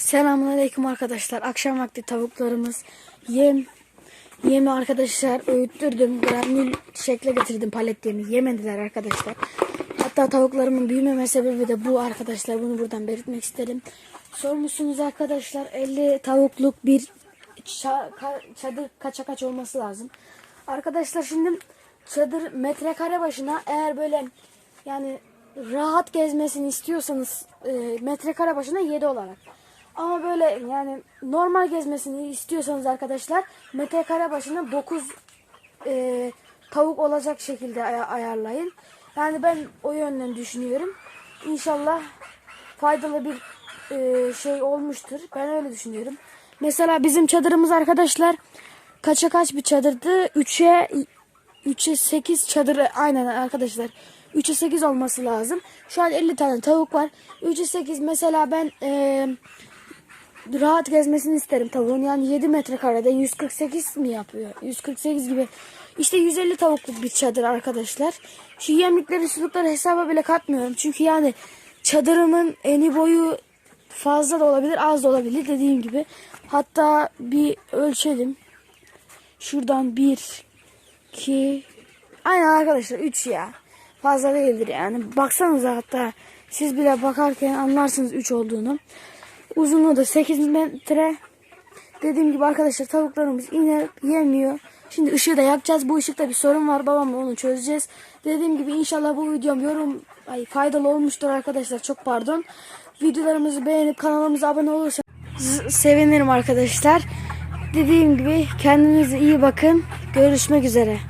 Selamünaleyküm arkadaşlar. Akşam vakti tavuklarımız yem yemi arkadaşlar öğüttürdüm. Granül şekle getirdim palet yemi. Yemediler arkadaşlar. Hatta tavuklarımın büyümeme sebebi de bu arkadaşlar. Bunu buradan belirtmek isterim. Sormuşsunuz arkadaşlar 50 tavukluk bir ça- ka- çadır kaça kaç olması lazım. Arkadaşlar şimdi çadır metrekare başına eğer böyle yani rahat gezmesini istiyorsanız e, metrekare başına 7 olarak. Ama böyle yani normal gezmesini istiyorsanız arkadaşlar metrekare başına 9 e, tavuk olacak şekilde aya- ayarlayın. Yani ben o yönden düşünüyorum. İnşallah faydalı bir e, şey olmuştur. Ben öyle düşünüyorum. Mesela bizim çadırımız arkadaşlar kaça kaç bir çadırdı? 3'e 3'e 8 çadırı aynen arkadaşlar. 3'e 8 olması lazım. Şu an 50 tane tavuk var. 3'e 8 mesela ben e, rahat gezmesini isterim tavuğun. Yani 7 metrekarede 148 mi yapıyor? 148 gibi. İşte 150 tavukluk bir çadır arkadaşlar. Şu yemlikleri sulukları hesaba bile katmıyorum. Çünkü yani çadırımın eni boyu fazla da olabilir az da olabilir dediğim gibi. Hatta bir ölçelim. Şuradan 1 2 Aynen arkadaşlar 3 ya. Fazla değildir yani. Baksanıza hatta siz bile bakarken anlarsınız 3 olduğunu. Uzunluğu da 8 metre. Dediğim gibi arkadaşlar tavuklarımız iner yemiyor. Şimdi ışığı da yakacağız. Bu ışıkta bir sorun var. Babamla onu çözeceğiz. Dediğim gibi inşallah bu videom yorum ay, faydalı olmuştur arkadaşlar. Çok pardon. Videolarımızı beğenip kanalımıza abone olursanız sevinirim arkadaşlar. Dediğim gibi kendinize iyi bakın. Görüşmek üzere.